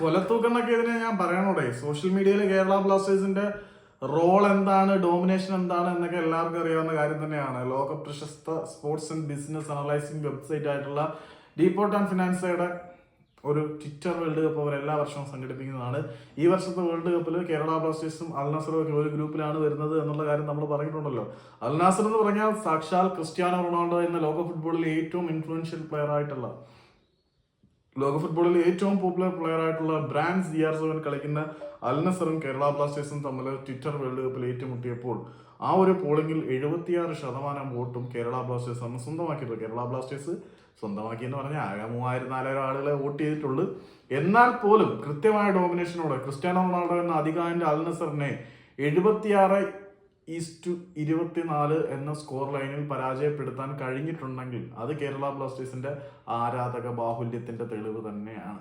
കൊലത്തൂക്കെന്നൊക്കെ ഇതിനെ ഞാൻ പറയണോടെ? സോഷ്യൽ മീഡിയയിൽ കേരള ബ്ലാസ്റ്റേഴ്സിന്റെ റോൾ എന്താണ് ഡോമിനേഷൻ എന്താണ് എന്നൊക്കെ എല്ലാവർക്കും അറിയാവുന്ന കാര്യം തന്നെയാണ്. ലോക പ്രശസ്ത sports and business analysing website ആയിട്ടുള്ള ഡീപോർട്ട് ആൻഡ് ഫിനാൻസയുടെ ഒരു ട്വിറ്റർ വേൾഡ് കപ്പ് അവർ എല്ലാ വർഷവും സംഘടിപ്പിക്കുന്നതാണ്. ഈ വർഷത്തെ വേൾഡ് കപ്പിൽ കേരള ബ്ലാസ്റ്റേഴ്സും അൽനാസറും ഒക്കെ ഒരു ഗ്രൂപ്പിലാണ് വരുന്നത് എന്നുള്ള കാര്യം നമ്മൾ പറഞ്ഞിട്ടുണ്ടല്ലോ. അൽനാസർ എന്ന് പറഞ്ഞാൽ സാക്ഷാൽ ക്രിസ്ത്യാനോ റൊണാൾഡോ എന്ന ലോക ഫുട്ബോളിലെ ഏറ്റവും ഇൻഫ്ലുവൻഷ്യൽ പ്ലെയർ ആയിട്ടുള്ള ലോക ഫുട്ബോളിൽ ഏറ്റവും പോപ്പുലർ പ്ലെയർ ആയിട്ടുള്ള ബ്രാൻഡ് സിയാർ സെവൻ കളിക്കുന്ന അൽനസറും കേരള ബ്ലാസ്റ്റേഴ്സും തമ്മിൽ ട്വിറ്റർ വേൾഡ് കപ്പിൽ ഏറ്റുമുട്ടിയപ്പോൾ ആ ഒരു പോളിംഗിൽ എഴുപത്തിയാറ് ശതമാനം വോട്ടും കേരള ബ്ലാസ്റ്റേഴ്സ് അന്ന് സ്വന്തമാക്കിയത് കേരള ബ്ലാസ്റ്റേഴ്സ് സ്വന്തമാക്കി എന്ന് പറഞ്ഞാൽ ആകെ മൂവായിരം നാലായിരം ആളുകളെ വോട്ട് ചെയ്തിട്ടുള്ളൂ. എന്നാൽ പോലും കൃത്യമായ ഡോമിനേഷനോടെ ക്രിസ്ത്യാനോ റൊണാൾഡോ എന്ന അധികാരന്റെ അൽനസറിനെ എഴുപത്തിയാറ് ഈസ്റ്റു ഇരുപത്തിനാല് എന്ന സ്കോർ ലൈനിൽ പരാജയപ്പെടുത്താൻ കഴിഞ്ഞിട്ടുണ്ടെങ്കിൽ അത് കേരള ബ്ലാസ്റ്റേഴ്സിന്റെ ആരാധക ബാഹുല്യത്തിന്റെ തെളിവ് തന്നെയാണ്.